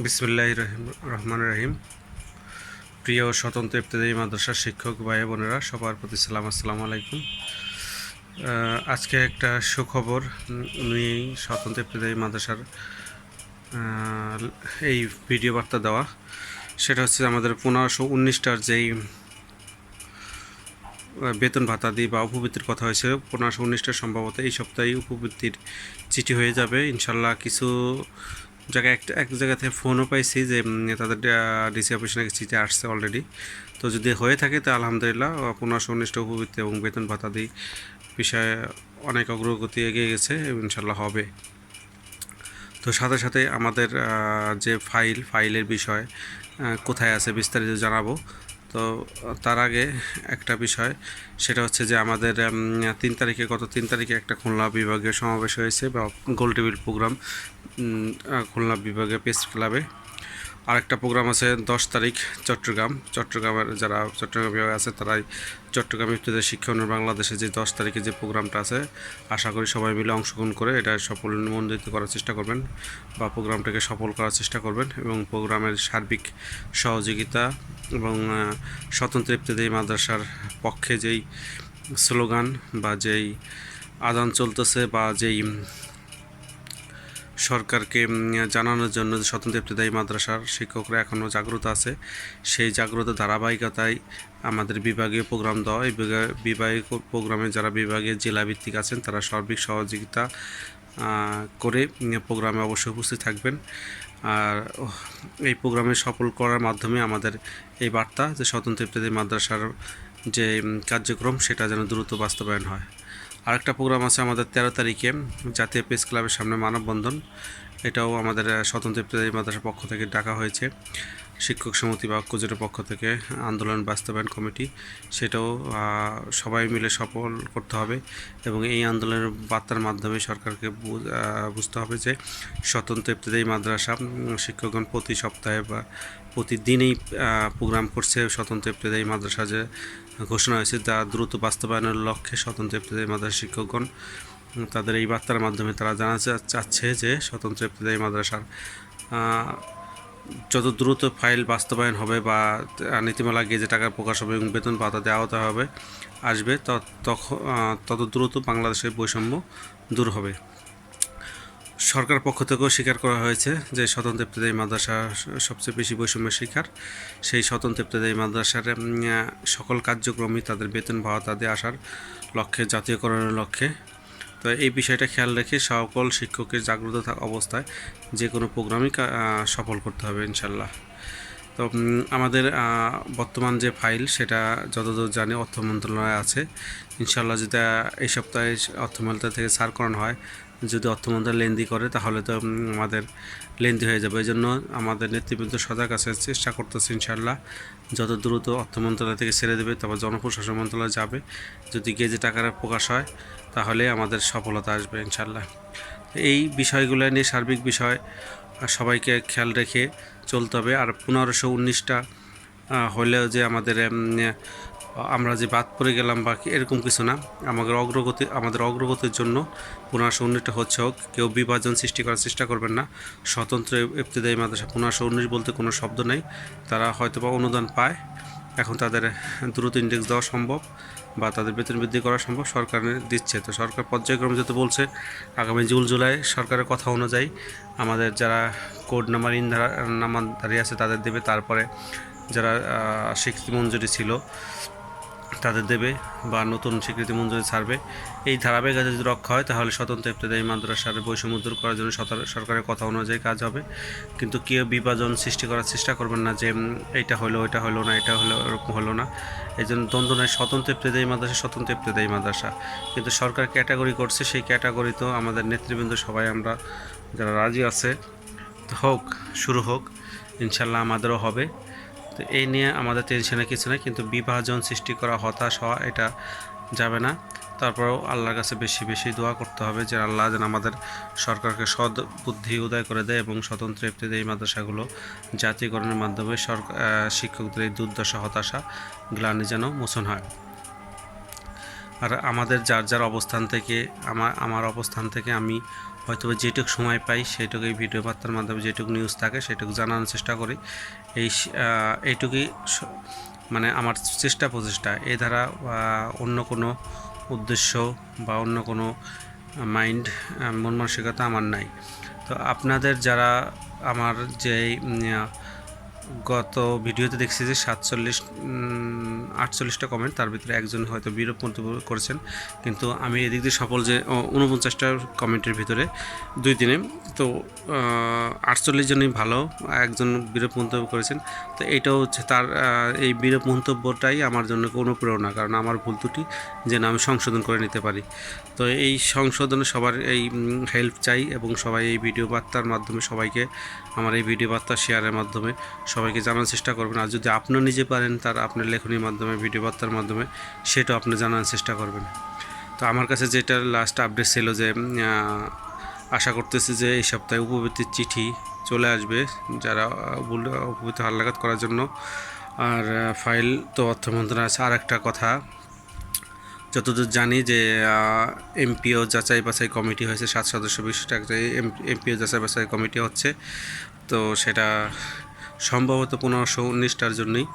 বিসমুল্লাহ রহিম রহমান রহিম। প্রিয় স্বতন্ত্র ইফতেদায়ী মাদ্রাসার শিক্ষক ভাই বোনেরা, সবার প্রতি সালাম, আসসালামু আলাইকুম। আজকে একটা সুখবর উনি স্বতন্ত্র ইফতেদায়ী মাদ্রাসার এই ভিডিও বার্তা দেওয়া। সেটা হচ্ছে আমাদের পনেরোশো উনিশটার যেই বেতন ভাতা দিই বা উপবৃত্তির কথা হয়েছে, পনেরোশো উনিশটা সম্ভবত এই সপ্তাহে উপবৃত্তির চিঠি হয়ে যাবে। ইনশাল্লাহ কিছু জায়গায় একটা, এক জায়গা থেকে ফোনও পাইছি যে তাদের ডিসি অফিসে নাকি চিঠি আসছে অলরেডি তো যদি হয়ে থাকে তো আলহামদুলিল্লাহ পনেরোশো উনিশটা উপবৃত্তি এবং বেতন ভাতা দিই বিষয়ে অনেক অগ্রগতি এগিয়ে গেছে ইনশাল্লাহ হবে। তো সাথে সাথে আমাদের যে ফাইল, ফাইলের বিষয় কোথায় আছে বিস্তারিত জানাব। তো তার আগে একটা বিষয়, সেটা হচ্ছে যে আমাদের তিন তারিখে, গত তিন তারিখে একটা খুলনা বিভাগীয় সমাবেশ হয়েছে বা গোল টেবিল প্রোগ্রাম খুলনা বিভাগে প্রেস ক্লাবে। আরেকটা প্রোগ্রাম আছে দশ তারিখ চট্টগ্রাম। চট্টগ্রামের যারা চট্টগ্রাম বিভাগে আছে তারাই চট্টগ্রাম শিক্ষা উন্নয়ন বাংলাদেশে যে দশ তারিখে যে প্রোগ্রামটা আছে, আশা করি সবাই মিলে অংশগ্রহণ করে এটা সফল মণ্ডিত করার চেষ্টা করবেন বা প্রোগ্রামটাকে সফল করার চেষ্টা করবেন এবং প্রোগ্রামের সার্বিক সহযোগিতা এবং স্বতন্ত্র ইফতেদায়ী মাদ্রাসার পক্ষে যেই স্লোগান বা যেই আদান চলতেছে বা যেই সরকারকে জানানোর জন্য যে স্বতন্ত্র ইফতেদায়ী মাদ্রাসার শিক্ষকরা এখনও জাগ্রত আছে, সেই জাগ্রত ধারাবাহিকতায় আমাদের বিভাগীয় প্রোগ্রাম দেওয়া এই বিভাগ- বিভাগীয় প্রোগ্রামে যারা বিভাগীয় জেলা ভিত্তিক আছেন, তারা সার্বিক সহযোগিতা করে প্রোগ্রামে অবশ্যই উপস্থিত থাকবেন। আর এই প্রোগ্রামে সফল করার মাধ্যমে আমাদের এই বার্তা যে স্বতন্ত্র ইফতেদায়ী মাদ্রাসার যে কার্যক্রম, সেটা যেন দ্রুত বাস্তবায়ন হয়। আরেকটা প্রোগ্রাম আছে আমাদের তেরো তারিখে, জাতীয় প্রেস ক্লাবের সামনে মানববন্ধন। এটাও আমাদের স্বতন্ত্র ইফতেদায়ী মাদ্রাসার পক্ষ থেকে ডাকা হয়েছে। শিক্ষক সমিতি বা কুজের পক্ষ থেকে আন্দোলন বাস্তবায়ন কমিটি, সেটাও সবাই মিলে সফল করতে হবে এবং এই আন্দোলনের বার্তার মাধ্যমে সরকারকে বুঝতে হবে যে স্বতন্ত্র ইফতেদায়ী মাদ্রাসা শিক্ষকগণ প্রতি সপ্তাহে বা প্রতিদিনই প্রোগ্রাম করছে স্বতন্ত্র ইফতেদায়ী মাদ্রাসা যে ঘোষণা হয়েছে তা দ্রুত বাস্তবায়নের লক্ষ্যে স্বতন্ত্র ইফতেদায়ী মাদ্রাসা শিক্ষকগণ তাদের এই বার্তার মাধ্যমে তারা জানা চাচ্ছে যে স্বতন্ত্র ইফতেদায়ী মাদ্রাসার যত দ্রুত ফাইল বাস্তবায়ন হবে বা নীতিমালা গিয়ে যে টাকা প্রকাশ হবে এবং বেতন ভাতা দেওয়া হবে, আসবে তখন তত দ্রুত বাংলাদেশের বৈষম্য দূর হবে। সরকার পক্ষ থেকেও স্বীকার করা হয়েছে যে স্বতন্ত্র ইফতেদায়ী মাদ্রাসা সবচেয়ে বেশি বৈষম্যের শিকার সেই স্বতন্ত্র ইফতেদায়ী মাদ্রাসার সকল কার্যক্রমই তাদের বেতন ভাতা দিয়ে আসার লক্ষ্যে জাতীয়করণের লক্ষ্যে। তো এই বিষয়টা খেয়াল রেখে সকল শিক্ষকের জাগ্রত থাকা অবস্থায় যে কোনো প্রোগ্রামই সফল করতে হবে ইনশাল্লাহ। তো আমাদের বর্তমান যে ফাইল সেটা যতদূর জানি অর্থ মন্ত্রণালয়ে আছে। ইনশাল্লাহ আহ, এই সপ্তাহে অর্থ মন্ত্রণালয় থেকে সার করানো হয় যদি অর্থ মন্ত্রণালয় লেন্দি করে, তাহলে তো আমাদের লেন্দি হয়ে যাবে। এই জন্য আমাদের নেতৃবৃন্দ সজাগ আছে, চেষ্টা করতেছে ইনশাল্লাহ যত দ্রুত অর্থ মন্ত্রণালয় থেকে ছেড়ে দেবে তারপর জনপ্রশাসন মন্ত্রণালয় যাবে। যদি গেজে টাকার প্রকাশ হয়, তাহলে আমাদের সফলতা আসবে ইনশাল্লাহ এই বিষয়গুলো নিয়ে সার্বিক বিষয় সবাইকে খেয়াল রেখে চলতে হবে। আর পনেরোশো উনিশটা হলেও যে আমাদের আমরা যে বাদ পড়ে গেলাম বা এরকম কিছু না, আমাদের অগ্রগতি, আমাদের অগ্রগতির জন্য পনেরোশো উনিশটা হচ্ছে হোক, কেউ বিভাজন সৃষ্টি করার চেষ্টা করবেন না। স্বতন্ত্র ইফতেদায়ী মাদ্রাসা পনেরোশো উনিশ বলতে কোনো শব্দ নেই। তারা হয়তো বা অনুদান পায়। এখন তাদের দ্রুত ইন্ডেক্স দেওয়া সম্ভব বা তাদের বেতন বৃদ্ধি করা সম্ভব, সরকার দিচ্ছে। তো সরকার পর্যায়ক্রমে যেহেতু বলছে, আগামী জুন, জুলাই সরকারের কথা অনুযায়ী আমাদের যারা কোড নাম্বার ইন নাম্বার দাঁড়িয়ে আছে তাদের দেবে। তারপরে যারা স্বীকৃতি মঞ্জুরি ছিল তাদের দেবে বা নতুন স্বীকৃতি মঞ্জুরি ছাড়বে। এই ধারাবাহিকতা যদি রক্ষা হয়, তাহলে স্বতন্ত্র ইফতেদায়ী মাদ্রাসার বৈষম্য দূর করার জন্য সরকারের কথা অনুযায়ী কাজ হবে। কিন্তু কেউ বিভাজন সৃষ্টি করার চেষ্টা করবেন না যে এইটা হলো এটা হলো না, এটা হলো, এরকম হলো না। এই জন্য দ্বন্দ্ব নয় স্বতন্ত্র ইফতেদায়ী মাদ্রাসা, স্বতন্ত্র ইফতেদায়ী মাদ্রাসা। কিন্তু সরকার ক্যাটাগরি করছে, সেই ক্যাটাগরি তো আমাদের নেতৃবৃন্দ সবাই আমরা যারা রাজি আছে হোক, শুরু হোক, ইনশাল্লাহ আমাদেরও হবে। তো এই নিয়ে আমাদের টেনশনে কিছু নেই, কিন্তু বিভাজন সৃষ্টি করা হতাশ হওয়া এটা যাবে না। তারপরেও আল্লাহর কাছে বেশি বেশি দোয়া করতে হবে, যে আল্লাহ যেন আমাদের সরকারকে সদ বুদ্ধি উদয় করে দেয় এবং স্বতন্ত্র একটি এই মাদ্রাসাগুলো। জাতীয়করণের মাধ্যমে সরকার শিক্ষকদের এই দুর্দশা, হতাশা, গ্লানি যেন মোচন হয়। আর আমাদের যার যার অবস্থান থেকে আমার আমার অবস্থান থেকে আমি হয়তো যেটুক সময় পাই সেটুকু এই ভিডিও বার্তার মাধ্যমে যেটুকু নিউজ থাকে সেটুকু জানানোর চেষ্টা করি। এই এইটুকুই মানে আমার চেষ্টা প্রচেষ্টা। এ দ্বারা অন্য কোনো উদ্দেশ্য বা অন্য কোনো মাইন্ড মন মানসিকতা আমার নাই। তো আপনাদের যারা আমার যে গত ভিডিওতে দেখছি যে সাতচল্লিশ আটচল্লিশটা কমেন্ট তার ভিতরে একজন হয়তো বিরূপ মন্তব্য করেছেন। কিন্তু আমি এদিক দিয়ে সফল যে উনপঞ্চাশটা কমেন্টের ভিতরে দুই দিনে। তো আটচল্লিশ জনই ভালো, একজন বিরূপ মন্তব্য করেছেন। তো এইটাও হচ্ছে তার এই বিরূপ মন্তব্যটাই আমার জন্য অনুপ্রেরণা, কারণ আমার ভুল ত্রুটি যেন আমি সংশোধন করে নিতে পারি। তো এই সংশোধনে সবার এই হেল্প চাই এবং সবাই এই ভিডিও বার্তার মাধ্যমে সবাইকে আমার এই ভিডিও বার্তা শেয়ারের মাধ্যমে সবাইকে জানার চেষ্টা করবেন। আর যদি আপনিও নিজে পারেন, তার আপনার লেখনির মাধ্যমে, ভিডিও বার্তার মাধ্যমে, সেটাও আপনি জানার চেষ্টা করবেন। তো আমার কাছে যেটা লাস্ট আপডেট ছিল যে আশা করতেছি যে এই সপ্তাহে উপবৃত্তির চিঠি চলে আসবে যারা উপবৃত্তি হাল্লাঘাত করার জন্য। আর ফাইল তো অর্থ মন্ত্রণালয় আছে আর একটা কথা। যতদূর জানি যে এমপিও যাচাই বাছাই কমিটি হয়েছে, সাত সদস্য বিশিষ্ট একটা এমপিও যাচাই বাছাই কমিটি হচ্ছে। তো সেটা সম্ভবত পনেরোশো উনিশটার জন্যই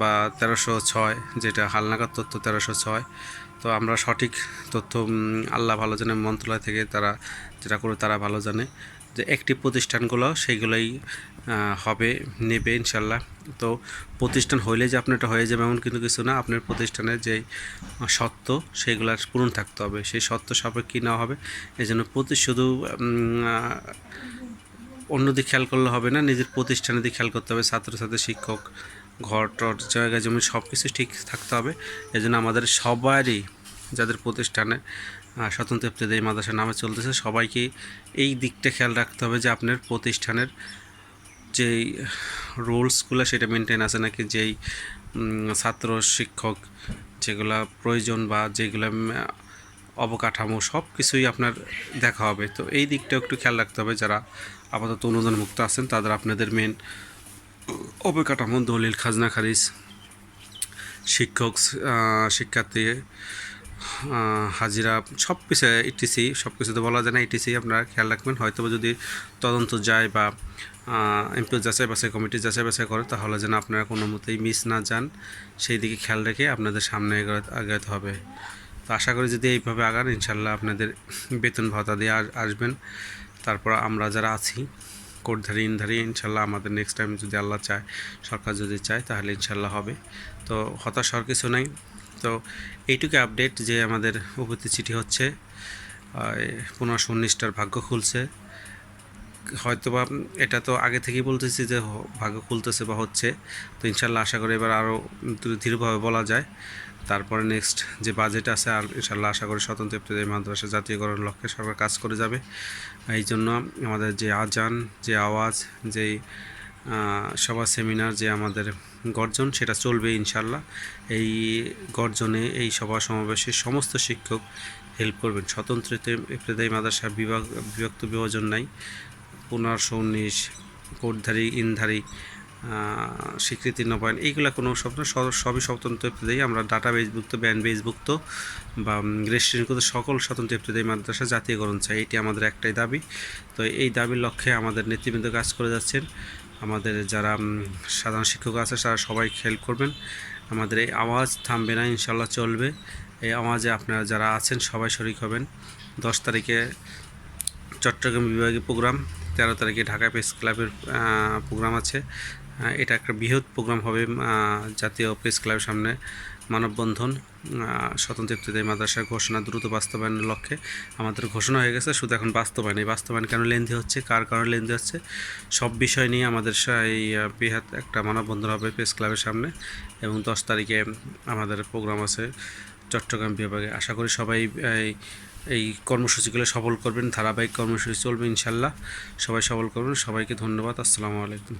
বা তেরোশো ছয়, যেটা হালনাগাদ তথ্য তেরোশো ছয়। তো আমরা সঠিক তথ্য আল্লাহ ভালো জানে, মন্ত্রণালয় থেকে তারা যেটা করে তারা ভালো জানে যে একটি প্রতিষ্ঠানগুলো সেইগুলোই হবে, নেবে ইনশাল্লাহ। তো প্রতিষ্ঠান হইলে যে আপনারটা হয়ে যাবে এমন কিন্তু কিছু না, আপনার প্রতিষ্ঠানের যে সত্য সেইগুলার পূরণ থাকতে হবে। সেই সত্য সাপেক্ষে নেওয়া হবে এই জন্য প্রতি শুধু উম, আহ, অন্য দিকে খেয়াল করলে হবে না নিজের প্রতিষ্ঠানের দিকে খেয়াল করতে হবে ছাত্রছাত্রী শিক্ষক ঘর টর জায়গা জমি সব কিছু ঠিক থাকতে হবে। এই জন্য আমাদের সবারই যাদের প্রতিষ্ঠানে স্বতন্ত্র ইফতেদায়ী মাদ্রাসা নামে চলতেছে সবাইকে এই দিকটা খেয়াল রাখতে হবে যে আপনার প্রতিষ্ঠানের যেই রুলসগুলো সেটা মেনটেন আছে নাকি যেই ছাত্র শিক্ষক যেগুলা প্রয়োজন বা যেগুলো অবকাঠামো সব কিছুই আপনার দেখা হবে। তো এই দিকটা একটু খেয়াল রাখতে হবে, যারা আপাতত অনুদান মুক্ত আছেন, তাদের আপনাদের মেন অবকাঠামো, দলিল, খাজনা, খারিজ, শিক্ষক শিক্ষার্থী হাজিরা সব কিছু ইটিসি সব কিছু তো বলা যায় না ইটিসি আপনারা খেয়াল রাখবেন। হয়তো যদি তদন্ত যায় বা এমপি যাচাই বাছাই কমিটি যাচাই বাছাই করে, তাহলে যেন আপনারা কোনো মতেই মিস না যান। সেই দিকে খেয়াল রেখে আপনাদের সামনে আগাতে হবে। আশা করি যদি এইভাবে আগান, ইনশাল্লাহ আপনাদের বেতন ভাতা দিয়ে আসবেন। তারপর আমরা যারা আছি, কোটধারী, ইনধারী, ইনশাল্লাহ আমাদের নেক্সট টাইম যদি আল্লাহ চায়, সরকার যদি চায়, তাহলে ইনশাল্লাহ হবে। তো হতাশ হওয়ার কিছু নাই। তো এইটুকু আপডেট যে আমাদের উপস্থিত চিঠি হচ্ছে পনেরোশো উনিশটার ভাগ্য খুলছে। হয়তো বা এটা তো আগে থেকেই বলতেছি যে ভাগ্য খুলতেছে বা হচ্ছে। তো ইনশাল্লাহ আশা করি এবার আরও ধীরভাবে বলা যায়। তারপরে নেক্সট যে বাজেট আছে, আর ইনশাল্লাহ আশা করি স্বতন্ত্র ইফতেদায়ী মাদ্রাসা জাতীয়করণ লক্ষ্যে সরকার কাজ করে যাবে। এই জন্য আমাদের যে আজান, যে আওয়াজ, যেই সভা সেমিনার যে আমাদের গর্জন, সেটা চলবে ইনশাল্লাহ এই গর্জনে, এই সভা সমাবেশে সমস্ত শিক্ষক হেল্প করবেন। স্বতন্ত্র ইফতে- ইফতেদায়ী মাদ্রাসা বিভাগ, বিভক্ত বিভাজন নাই। পনেরোশো উনিশ, কোটধারী, ইনধারী স্বীকৃতি নবায়ন এইগুলো কোনো না, সবই স্বতন্ত্র ইফতেদায়ী আমরা ডাটা বেসভুক্ত ব্যান্ড বেসভুক্ত বা রেজিস্ট্রেশনকৃত সকল স্বতন্ত্র ইফতেদায়ী মাদ্রাসা জাতীয়করণ চাই। এটি আমাদের একটাই দাবি। তো এই দাবির লক্ষ্যে আমাদের নেতৃবৃন্দ কাজ করে যাচ্ছেন। আমাদের যারা সাধারণ শিক্ষক আছে তারা সবাই হেল্প করবেন। আমাদের এই আওয়াজ থামবে না ইনশাল্লাহ চলবে। এই আওয়াজে আপনারা যারা আছেন সবাই শরিক হবেন। দশ তারিখে চট্টগ্রাম বিভাগীয় প্রোগ্রাম। তেরো তারিখে ঢাকা প্রেস ক্লাবের প্রোগ্রাম আছে। এটা একটা বৃহৎ প্রোগ্রাম হবে জাতীয় প্রেস ক্লাবের সামনে। মানববন্ধন স্বতন্ত্র ইফতেদায়ী মাদ্রাসার ঘোষণা দ্রুত বাস্তবায়নের লক্ষ্যে আমাদের ঘোষণা হয়ে গেছে। শুধু এখন বাস্তবায়ন, এই বাস্তবায়ন কেন লেন্দি হচ্ছে, কার কারণে লেন্দি হচ্ছে, সব বিষয় নিয়ে আমাদের এই বৃহৎ একটা মানববন্ধন হবে প্রেস ক্লাবের সামনে এবং দশ তারিখে আমাদের প্রোগ্রাম আছে চট্টগ্রাম বিভাগে। আশা করি সবাই, এই এই কর্মসূচিগুলো সফল করবেন, ধারাবাহিক কর্মসূচি চলবে ইনশাল্লাহ। সবাই সফল করবেন সবাইকে ধন্যবাদ, আসসালামু আলাইকুম।